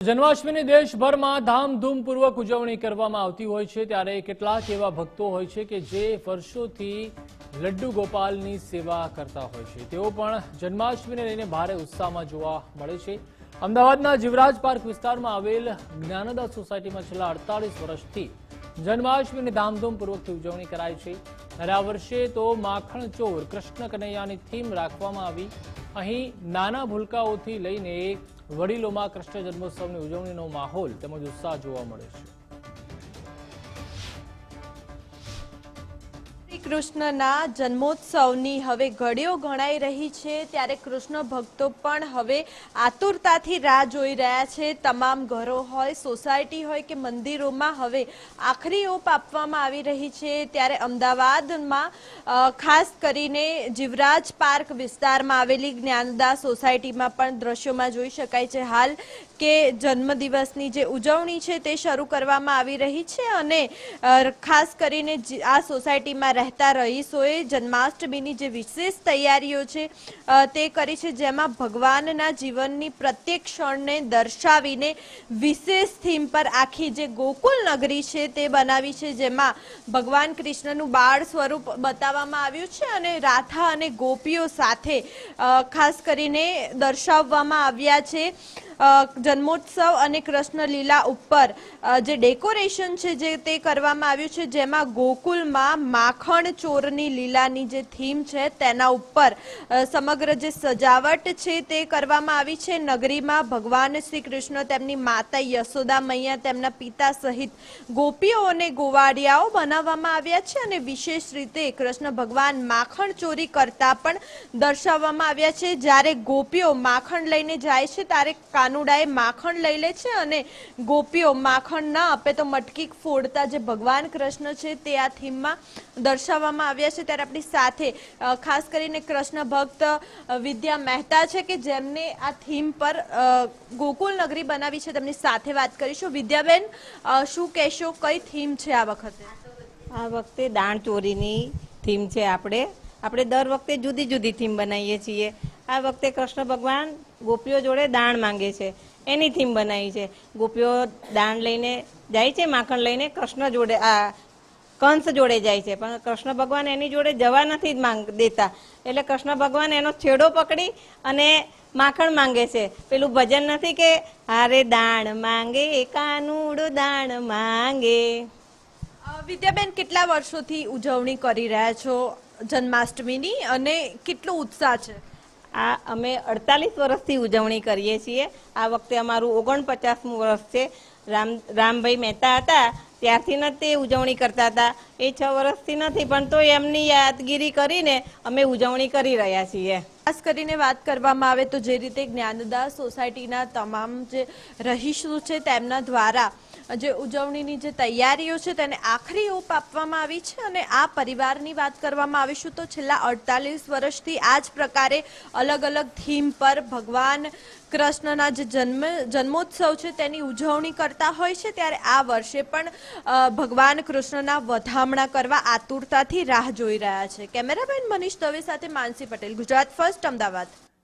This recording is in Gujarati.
જન્માષ્ટમીની દેશભરમાં ધામધૂમપૂર્વક ઉજવણી કરવામાં આવતી હોય છે. ત્યારે કેટલાક એવા ભક્તો હોય છે કે જે વર્ષોથી લડ્ડુ ગોપાલની સેવા કરતા હોય છે. તેઓ પણ જન્માષ્ટમીને લઈને ભારે ઉત્સાહમાં જોવા મળે છે. અમદાવાદના જીવરાજ પાર્ક વિસ્તારમાં આવેલ જ્ઞાનદા સોસાયટીમાં છેલ્લા અડતાલીસ વર્ષથી જન્માષ્ટમીની ધામધૂમપૂર્વકથી ઉજવણી કરાય છે. અને આ વર્ષે તો માખણ ચોર કૃષ્ણ કનૈયાની થીમ રાખવામાં આવી અહીં નાના ભૂલકાઓથી લઈને વડીલોમાં કૃષ્ણ જન્મોત્સવની ઉજવણીનો માહોલ તેમજ ઉત્સાહ જોવા મળે છે. કૃષ્ણના જન્મોત્સવની હવે ઘડીઓ ગણાઈ રહી છે, ત્યારે કૃષ્ણ ભક્તો પણ હવે આતુરતાથી રાહ જોઈ રહ્યા છે. તમામ ઘરો હોય, સોસાયટી હોય કે મંદિરોમાં હવે આખરી ઓપ આપવામાં આવી રહી છે. ત્યારે અમદાવાદમાં ખાસ કરીને જીવરાજ પાર્ક વિસ્તારમાં આવેલી જ્ઞાનદા સોસાયટીમાં પણ દ્રશ્યોમાં જોઈ શકાય છે. હાલ કે જન્મદિવસની જે ઉજવણી છે તે શરૂ કરવામાં આવી રહી છે અને ખાસ કરીને આ સોસાયટીમાં રહેતા રહીશોએ જન્માષ્ટમીની જે વિશેષ તૈયારીઓ છે તે કરી છે, જેમાં ભગવાનના જીવનની પ્રત્યેક ક્ષણને દર્શાવીને વિશેષ થીમ પર આખી જે ગોકુલ નગરી છે તે બનાવી છે, જેમાં ભગવાન કૃષ્ણનું બાળ સ્વરૂપ બતાવવામાં આવ્યું છે અને રાધા અને ગોપીઓ સાથે ખાસ કરીને દર્શાવવામાં આવ્યા છે. જન્મોત્સવ અને કૃષ્ણ લીલા ઉપર જે ડેકોરેશન છે જે તે કરવામાં આવ્યું છે, જેમાં ગોકુલમાં માખણ ચોરની લીલાની જે થીમ છે તેના ઉપર સમગ્ર જે સજાવટ છે તે કરવામાં આવી છે. નગરીમાં ભગવાન શ્રી કૃષ્ણ, તેમની માતા યશોદા મૈયા, તેમના પિતા સહિત ગોપીઓ અને ગોવાડિયાઓ બનાવવામાં આવ્યા છે અને વિશેષ રીતે કૃષ્ણ ભગવાન માખણ ચોરી કરતા પણ દર્શાવવામાં આવ્યા છે. જ્યારે ગોપીઓ માખણ લઈને જાય છે, ત્યારે કાનુડાએ માખણ લઈ લે છે અને ગોપીઓ માખણ ના આપે તો મટકી ફોડતા જે ભગવાન કૃષ્ણ છે તે આ થીમમાં દર્શાવવામાં આવ્યા છે. ત્યારે આપણી સાથે ખાસ કરીને કૃષ્ણ ભક્ત વિદ્યા મહેતા છે કે જેમને આ થીમ પર ગોકુલ નગરી બનાવી છે તેમની સાથે વાત કરીશું. વિદ્યાબેન શું કહેશો? કઈ થીમ છે આ વખતે? આ વખતે દાણ ચોરીની થીમ છે આપણે. આપણે દર વખતે જુદી જુદી થીમ બનાવીએ છીએ. આ વખતે કૃષ્ણ ભગવાન ગોપીઓ જોડે દાણ માંગે છે. એની થીમ બનાવી છે. ગોપીઓ દાણ લઈને જાય છે, માખણ લઈને કૃષ્ણ જોડે, આ કંસ જોડે જાય છે. પણ કૃષ્ણ ભગવાન એની જોડે જવા નથી માંગ, દેતા. એટલે કૃષ્ણ ભગવાન એનો છેડો પકડી અને માખણ માંગે છે. પેલું ભજન નથી કે હારે દાણ માંગે, કાનુડું દાણ માંગે. વિદ્યાબેન, કેટલા વર્ષોથી ઉજવણી કરી રહ્યા છો જન્માષ્ટમીની અને કેટલો ઉત્સાહ છે? આ અમે અડતાલીસ વર્ષથી ઉજવણી કરીએ છીએ. આ વખતે અમારું ઓગણપચાસમું વર્ષ છે. રામ રામભાઈ મહેતા હતા, ત્યારથી નથી ઉજવણી કરતા હતા. એ છ વર્ષથી નથી, પણ તો એમની યાદગીરી કરીને અમે ઉજવણી કરી રહ્યા છીએ. ખાસ કરીને વાત કરવામાં આવે તો જે રીતે જ્ઞાનદાસ સોસાયટીના તમામ જે રહીશો છે તેમના દ્વારા જે ઉજવણીની જે તૈયારીઓ છે તેને આખરી ઓપ આપવામાં આવી છે અને આ પરિવારની વાત કરવામાં આવીશું તો છેલ્લા અડતાલીસ વર્ષથી આ જ પ્રકારે અલગ અલગ થીમ પર ભગવાન કૃષ્ણના જે જન્મ જન્મોત્સવ છે તેની ઉજવણી કરતા હોય છે, ત્યારે આ વર્ષે પણ ભગવાન કૃષ્ણના વધામણા કરવા આતુરતાથી રાહ જોઈ રહ્યા છે. કેમેરામેન મનીષ દવે સાથે માનસી પટેલ, ગુજરાત ફર્સ્ટ, અમદાવાદ.